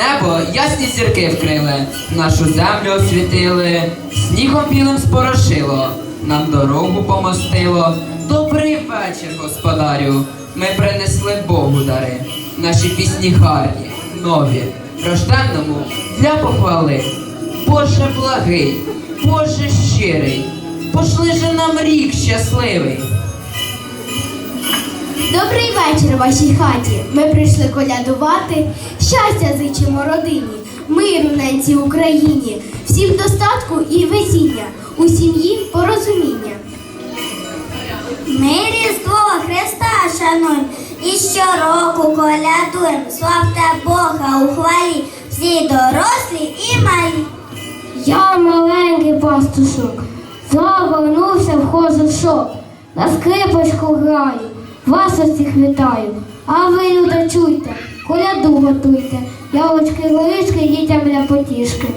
Небо ясні зірки вкрили, нашу землю освітили, снігом білим спорошило, нам дорогу помостило. Добрий вечір, господарю. Ми принесли Богу дари. Наші пісні гарні, нові, рожденному для похвали. Боже благий, Боже щирий, пошли же нам рік щасливий. Добрий вечір вашій хаті. Ми прийшли колядувати. Щастя зичимо родині, миру ненці Україні, всім достатку і везіння, у сім'ї порозуміння. Ми Різдво Христа шануємо і щороку колядуємо. Славте Бога у хвалі, всі дорослі і малі. Я маленький пастушок, загорнувся в хожушок, на скрипочку граю, вас усіх вітаю. А ви, люди, чуйте, коляду готуйте, ялочки горішки дітям для потішки.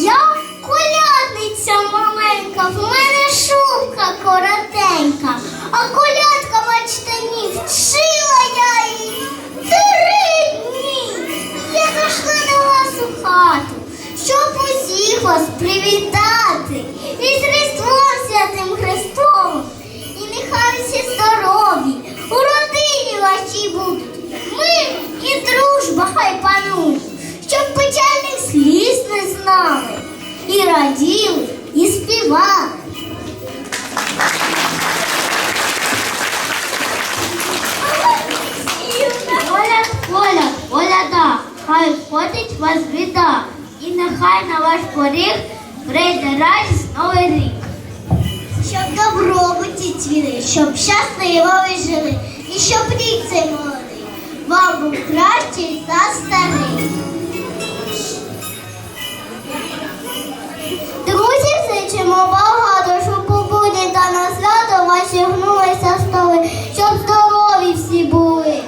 Я колядниця маленька, в мене шубка коротенька, а колядка, бачите, ні, вчила я її три дні. Я зайшла до вас у хату, щоб усіх вас привітати із дружба хай щоб печальних сліз не знали. І раділи, і співали. Оля, Оля, Оляда, хай входить вас біда, і нехай на ваш поріг прийде радість новий рік. Щоб добробуті цвіли, щоб щасливо ви жили, і щоб рік цей молодий вам був кращий за старий. Друзі, зичимо багато, щоб у та на свято ваші гнулися столи, щоб здорові всі були.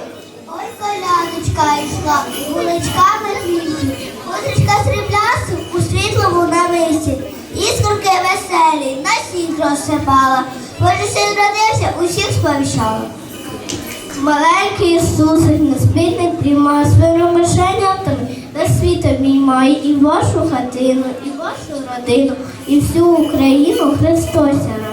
Ой, колядочка йшла, вуличками квітів, козочка сріблясу у світлому нависі. Іскорки веселі, на сніг розсипала, Боже син родився, усіх сповіщала. Маленький Ісусик неспітний приймає своїми мишенятами, весь світ обіймає і вашу хатину, і вашу родину, і всю Україну Христос рождає.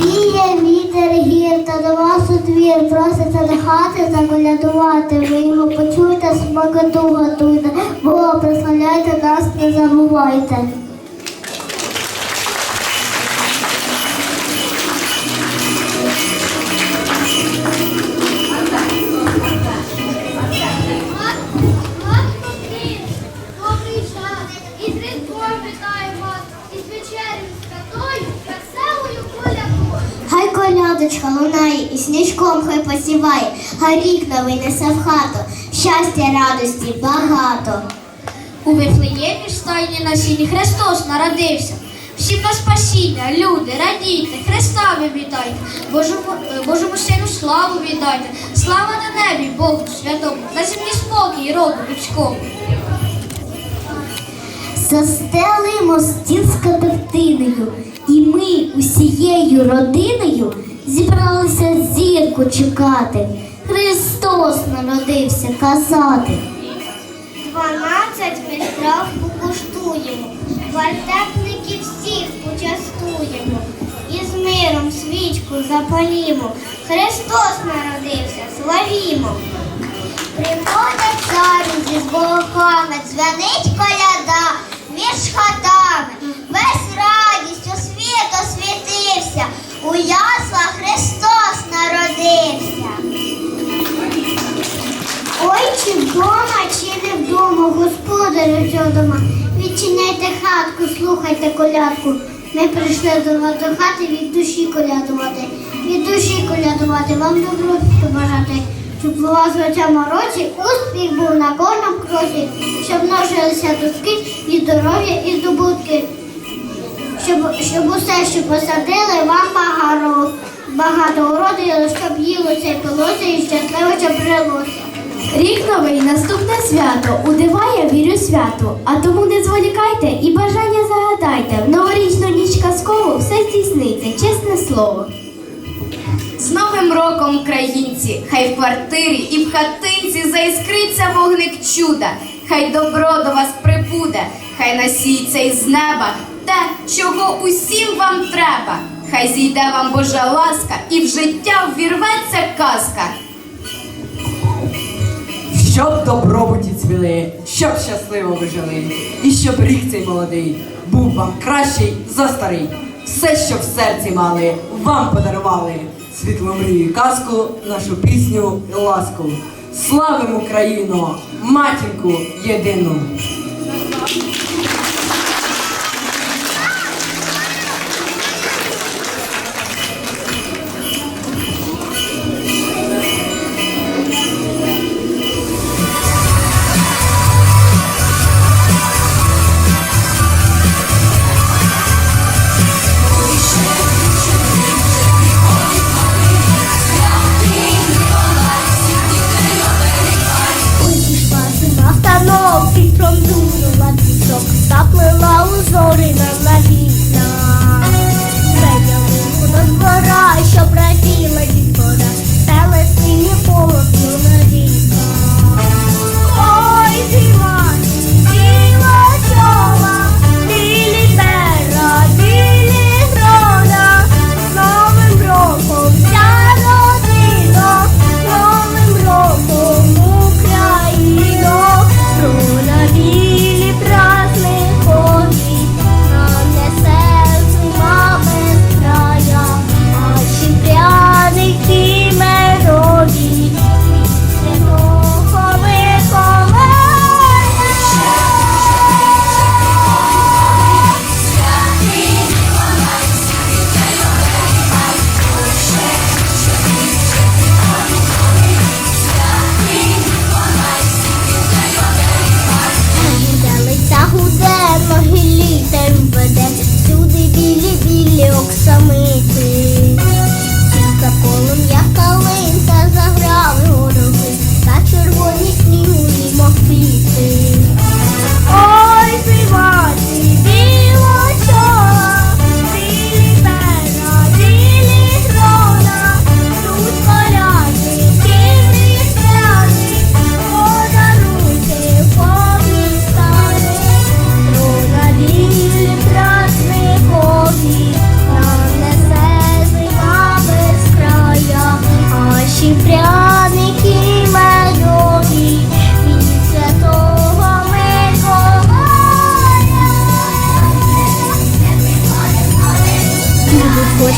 Віє вітер та до вас у двір проситься до хати заколядувати. Ви його почуєте, смакоту готуйте, Бога прославляйте, нас не забувайте. Лунає і сніжком хай посіває, рік новий несе в хату, щастя, радості багато. У Вифлеємі ж стайні на сіні Христос народився. Всі на спасіння, люди, радійте, Христа ви вітайте, Божому, е, Божому сину славу віддайте, слава на небі, Богу святому, на землі спокій роду людському. Застелимо стіл з катертиною, і ми усією родиною зібралися зірку чекати. Христос народився казати. Дванадцять ми страв покуштуємо, вартепників всіх почастуємо, і з миром свічку запалімо. Христос народився, славімо. Приходять царі зі зболоками, дзвенить коляда між хатами. Весь радістю світ освітився, у яслах Христос народився. Ой, чи вдома, чи не вдома, господарю дома. Відчиняйте хатку, слухайте колядку. Ми прийшли до вас до хати від душі колядувати. Від душі колядувати, вам добро побажати. Щоб у вас в цьому році успіх був на кожному кроці, щоб множилися доски і здоров'я, і здобутки. Щоб, щоб усе, що посадили, вам багато, багато уродило, щоб їло це пилося і щасливо щоб жилося. Рік новий наступне свято удиває вірю свято. А тому не зволікайте і бажання загадайте. В новорічну ніч казкову все здійсниться, чесне слово. З Новим роком, українці! Хай в квартирі і в хатинці заіскриться вогник чуда, хай добро до вас прибуде, хай насіється із неба те, чого усім вам треба. Хай зійде вам Божа ласка, і в життя ввірветься казка. Щоб добробуті цвіли, щоб щасливо ви жили, і щоб рік цей молодий був вам кращий за старий. Все, що в серці мали, вам подарували. Світло мрію, казку, нашу пісню і ласку. Славимо Україну, матінку єдину.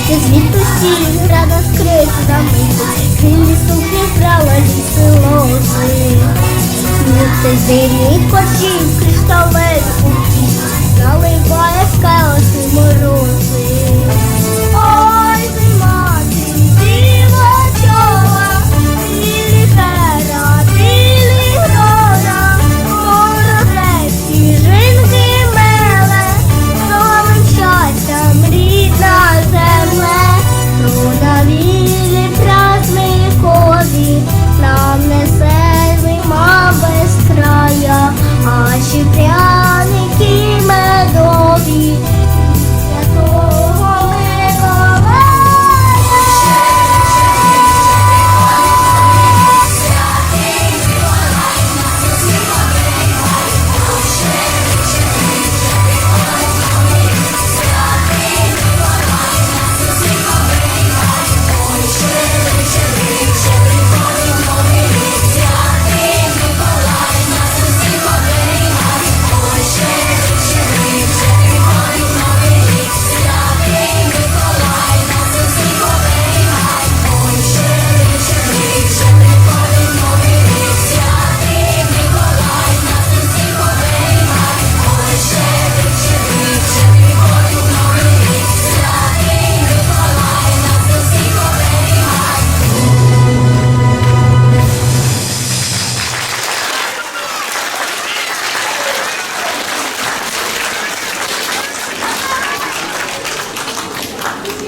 Ти звідти стіль рада скрита замити, крім лісу прибрала ліси лози. Міг ти зимній корчів кришталець.